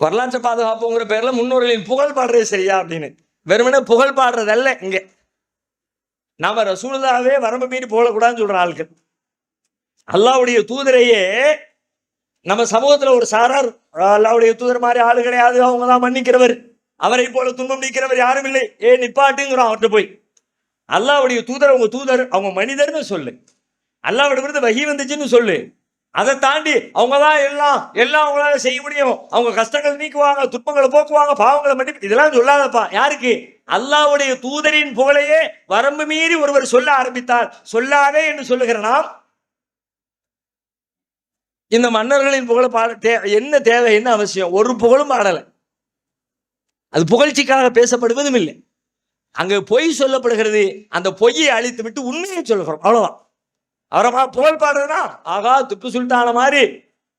வரலாற்று பாதுகாப்புங்கிற பேரில் முன்னோர்களின் புகழ் பாடுறது சரியா அப்படின்னு. வெறுமனே புகழ் பாடுறதல்ல இங்கே. நாம ரசூலாவே வரம்பு மீறி போகக்கூடாதுன்னு சொல்ற ஆட்கள் அல்லாவுடைய தூதரையே நம்ம சமூகத்துல ஒரு சாரார் அல்லாவுடைய தூதர் மாதிரி ஆளு கிடையாது அவங்க தான் மன்னிக்கிறவர். அவரை போல துன்பம் நீக்கிறவர் யாரும் இல்லை. ஏ நிப்பாட்டுங்கிறோம் அவர்கிட்ட போய். அல்லாவுடைய தூதர் அவங்க தூதர் அவங்க மனிதர்னு சொல்லு. அல்லாவிடமிருந்து வகி வந்துச்சுன்னு சொல்லு. அதை தாண்டி அவங்க தான் எல்லாம் எல்லாம் அவங்களால செய்ய முடியும். அவங்க கஷ்டங்கள் நீக்குவாங்க துன்பங்களை போக்குவாங்க பாவங்களை மன்னிப்பு இதெல்லாம் சொல்லாதப்பா. யாருக்கு? அல்லாவுடைய தூதரின் புகழையே வரம்பு மீறி ஒருவர் சொல்ல ஆரம்பித்தார். சொல்லாதே என்று சொல்லுகிற நாம் இந்த மன்னர்களின் புகழ பாட என்ன தேவை என்ன அவசியம்? ஒரு புகழும் பாடலை. அது புகழ்ச்சிக்காக பேசப்படுவதும் இல்லை. அங்கே பொய் சொல்லப்படுகிறது அந்த பொய்யை அழித்து விட்டு உண்மையை சொல்லுகிறோம் அவ்வளோதான் அவரை புகழ் பாடுறதுனா ஆகா துப்பு சுல்தான மாதிரி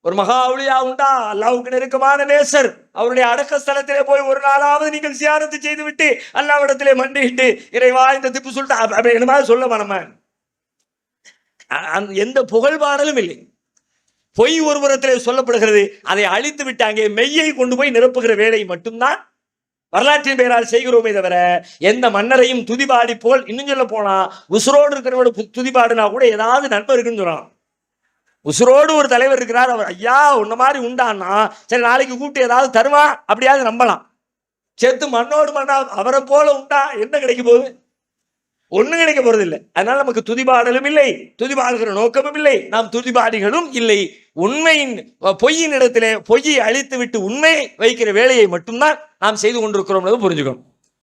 ஒரு மகா அவளியா உண்டா? அல்லாவுக்கு நெருக்கமான நேசர். அவருடைய அடக்க ஸ்தலத்திலே போய் ஒரு நாளாவது நீங்கள் சியாரத்து செய்து விட்டு அல்லாவிடத்திலே மண்டிட்டு இறைவா இந்த திப்பு சுல்தான் அப்படி என்ன மாதிரி சொல்ல நம்ம? எந்த புகழ் பாடலும் இல்லை. பொய் ஒரு புறத்திலே சொல்லப்படுகிறது அதை அழித்து விட்டாங்க மெய்யை கொண்டு போய் நிரப்புகிற வேலை மட்டும்தான் வரலாற்றின் பெயரால் செய்கிறோமே தவிர எந்த மன்னரையும் துதிபாடி போல் இன்னும் சொல்ல போனா உசுரோடு இருக்கிறவோட துதிபாடுனா கூட ஏதாவது நண்பர் இருக்குன்னு சொல்லலாம் உசுரோடு ஒரு தலைவர் இருக்கிறார் அவர் ஐயா உன்ன மாதிரி உண்டான்னா சரி நாளைக்கு கூப்பிட்டு ஏதாவது தருவா? அப்படியாவது நம்பலாம். செத்து மண்ணோடு மண்ணா அவரை போல உண்டா? என்ன கிடைக்க போகுது? ஒண்ணும் கிடைக்க போறதில்லை. அதனால நமக்கு துதிபாடலும் இல்லை. துதிபாடுகிற நோக்கமும் இல்லை. நாம் துதிபாடிகளும் இல்லை. உண்மையின் பொய்யின் இடத்திலே பொய்யை அழித்து விட்டு உண்மையை வைக்கிற வேலையை மட்டும்தான் நாம் செய்து கொண்டிருக்கிறோம் புரிஞ்சுக்கணும்.